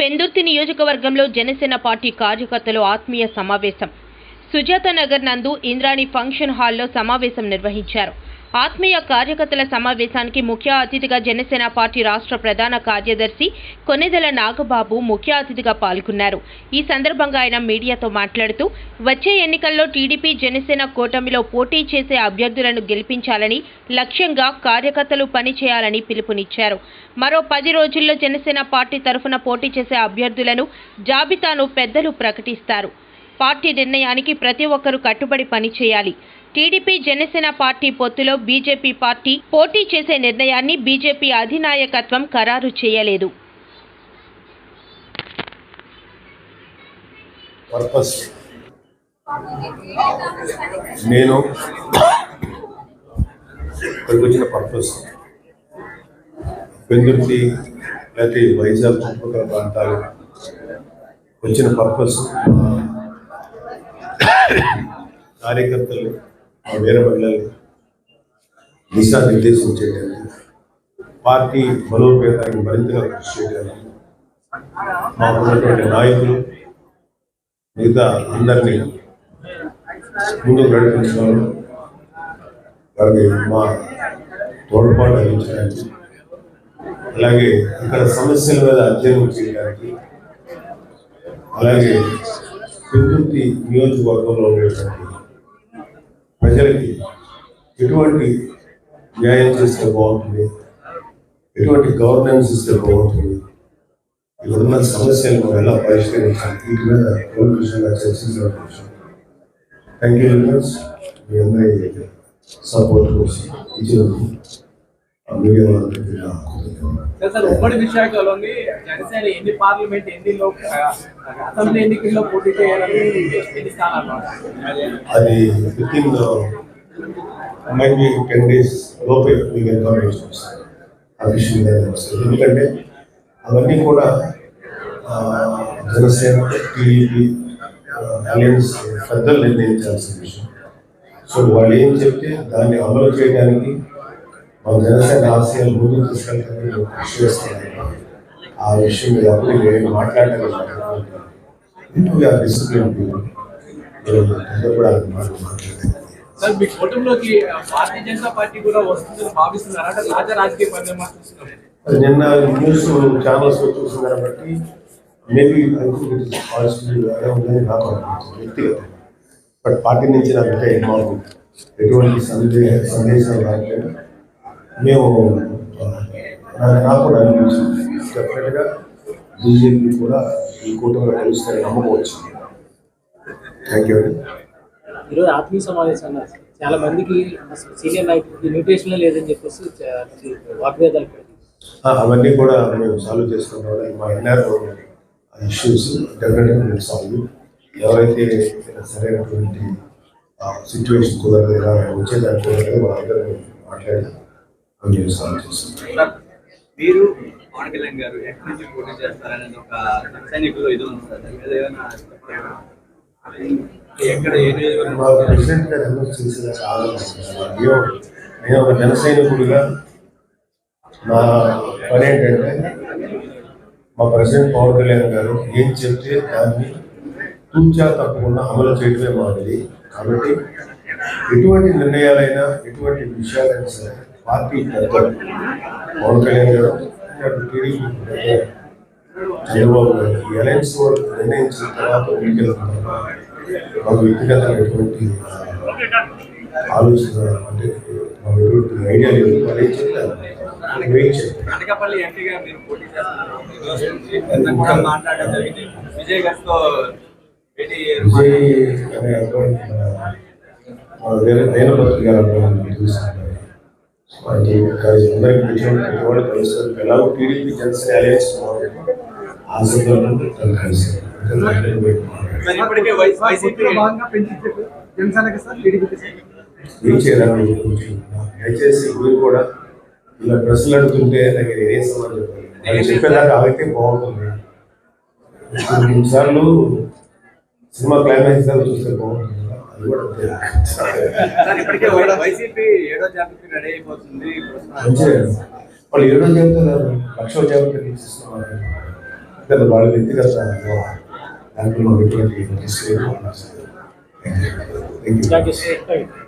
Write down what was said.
పెందుర్తి నియోజకవర్గంలో జనసేన పార్టీ కార్యకర్తలు ఆత్మీయ సమావేశం. సుజాత నగర్ నందు ఇంద్రాణి ఫంక్షన్ హాల్లో సమావేశం నిర్వహించారు. ఆత్మీయ కార్యకర్తల సమావేశానికి ముఖ్య అతిథిగా జనసేన పార్టీ రాష్ట్ర ప్రధాన కార్యదర్శి కొనెదెల నాగబాబు ముఖ్య అతిథిగా పాల్గొన్నారు. ఈ సందర్భంగా ఆయన మీడియాతో మాట్లాడుతూ వచ్చే ఎన్నికల్లో టీడీపీ జనసేన కూటమిలో పోటీ చేసే అభ్యర్థులను గెలిపించాలని లక్ష్యంగా కార్యకర్తలు పనిచేయాలని పిలుపునిచ్చారు. మరో పది రోజుల్లో జనసేన పార్టీ తరఫున పోటీ చేసే అభ్యర్థులను జాబితాను పెద్దలు ప్రకటిస్తారు. పార్టీ నిర్ణయానికి ప్రతి ఒక్కరూ కట్టుబడి పనిచేయాలి. టీడీపీ జనసేన పార్టీ పొత్తులో బీజేపీ పార్టీ పోటీ చేసే నిర్ణయాన్ని బీజేపీ అధినాయకత్వం ఖరారు చేయలేదు. పర్పస్ నేను ఇక్కడికి వచ్చిన పర్పస్ పెందుర్తి లేకపోతే వైజాగ్ చుట్టుపక్కల ప్రాంతాలు వచ్చిన పర్పస్ కార్యకర్తలు వేరే మహిళలు దిశానిర్దేశం చేయడానికి పార్టీ బలోపేతానికి మరింతగా కృషి చేయడానికి మాకున్నటువంటి నాయకులు మిగతా అందరినీ ముందుకు నడిపించడం వారికి మా తోడ్పాటు అందించడానికి అలాగే ఇక్కడ సమస్యల మీద అధ్యయనం చేయడానికి అలాగే పెందుర్తి నియోజకవర్గంలో ఉండేటువంటి ప్రజలకి ఎటువంటి న్యాయం చేస్తే బాగుంటుంది? ఎటువంటి గవర్నెన్స్ ఇస్తే బాగుంటుంది? ఇప్పుడున్న సమస్యలను ఎలా పరిష్కరించాలి? వీటి మీద కూలంకషంగా చర్చించడం కోసం థ్యాంక్ యూ వెరీ మచ్ మీ అందరి సపోర్ట్ కోసం ఇచ్చిన సార్ సార్ ఉమ్మడి విశాఖలోని జనసేన ఎన్ని పార్లమెంట్ ఎన్ని లోక్ అసెంబ్లీ ఎన్నికల్లో పోటీ చేయాలని ఎన్ని స్థానాలు అది within might be ten days లోపే అఫీషియల్గా వస్తుంది. ఎందుకంటే అవన్నీ కూడా జనసేన టీడీపీ అలయన్స్ పెద్దలు నిర్ణయించాల్సిన విషయం. సో వాళ్ళు ఏం చెప్తే దాన్ని అమలు చేయడానికి మన జనసేన ఆశయాలు ముందుకు తీసుకెళ్ళడానికి మేము కృషి చేస్తున్నాం ఆ విషయం మీద అప్పుడు నేను మాట్లాడగలను డిసిప్లిన్ తొందరపడాలని మాట్లాడలేదు సార్ మీ కుటుంబంలోకి భారతీయ జనతా పార్టీ కూడా వస్తుందని భావిస్తున్నారు అంటే రాజా రాజకీయ పరిణామాలు చూస్తున్నారు అది నిన్న న్యూస్ ఛానల్స్ చూస్తున్నారు బట్టి maybe I think it is positive ఉందని నాకు అనిపించింది వ్యక్తిగతం బట్ పార్టీ నుంచి నాకు అంటే మాకు ఎటువంటి సందేహ సందేశాలు రావట్లేదు మేము నాకు- కూడా అనిపించింది. డెఫినెట్గా బీజేపీ కూడా ఈ కూటమిలో కలుస్తారని నమ్మకం వచ్చింది. థ్యాంక్ యూ ఈరోజు ఆత్మీయ సమావేశం అన్నారు. చాలా మందికి సీనియర్ నాయకులకి న్యూట్రిషన్ లేదని చెప్పేసి వాగ్వేదాలు అవన్నీ కూడా మేము సాల్వ్ చేసుకుంటాం మా ఎన్ఆర్ ఇష్యూస్ డెఫినెట్గా మేము సాల్వ్ ఎవరైతే సరైనటువంటి సిచ్యువేషన్ కుదరదు ఇలా వచ్చేదానికి కుదరదు వాళ్ళందరూ మాట్లాడి మీరు పవన్ కళ్యాణ్ గారు ఎక్కడి నుంచి పోటీ చేస్తారనేది ఒక సైనికుల్లో ఇది ఉంది సార్? ఎక్కడ ఏ ప్రెసిడెంట్ గారు అనౌన్స్ చేసిన నేను ఒక జన సైనికుడిగా నా పని ఏంటంటే మా ప్రెసిడెంట్ పవన్ కళ్యాణ్ గారు ఏం చెప్తే దాన్ని తూచా తప్పకుండా అమలు చేయడమే మాది. కాబట్టి ఎటువంటి నిర్ణయాలైనా ఎటువంటి విషయాలైనా సరే పార్టీ పెద్దలు పవన్ కళ్యాణ్ గారు అటు టీడీపీ పెద్దలు, చంద్రబాబు గారు ఈ అలయన్స్ వాళ్ళు నిర్ణయించిన తర్వాత ఎన్నికలు మాకు వ్యక్తిగతమైనటువంటి ఆలోచన అంటే మాకు ఎటువంటి ఐడియా లేదు వాళ్ళు ఏం చెప్తారు వెయిట్ చేయాలి అనకాపల్లి ఎంపీగా మీరు పోటీ చేస్తున్నారు ఈ రోజు నుంచి నిన్న కూడా మాట్లాడడం జరిగింది విజయ్ గారితో భేటీ అయ్యారు. విజయ్ అనే అబ్బాయి మన- మన వేరే వేరే భక్తి గారు అబ్బాయి చూస్తున్నారు వాటి కానీ అందరికి కలుస్తారు. ఎలాగో టీడీపీ జనసేన అలయన్స్ ఆ సందర్భంలో తను దయచేసి మీరు కూడా ఇలా ప్రశ్నలు అడుగుతుంటే నాకు నేను ఏం సమాధానం చెప్పాలి వాళ్ళు చెప్పేదాకా ఆగితే బాగుంటుంది. కొన్నిసార్లు సినిమా క్లైమాక్స్ చూస్తే బాగుంటుంది. ఇప్పటికే వైసీపీ ఏడో జాబితా రెడీ అయిపోతుంది. వాళ్ళు ఏడో జాబితా లక్షల జాబితా తీసిస్తున్నారు వ్యక్తిగత వాళ్ళ వ్యక్తిగత దాంట్లో ఎటువంటి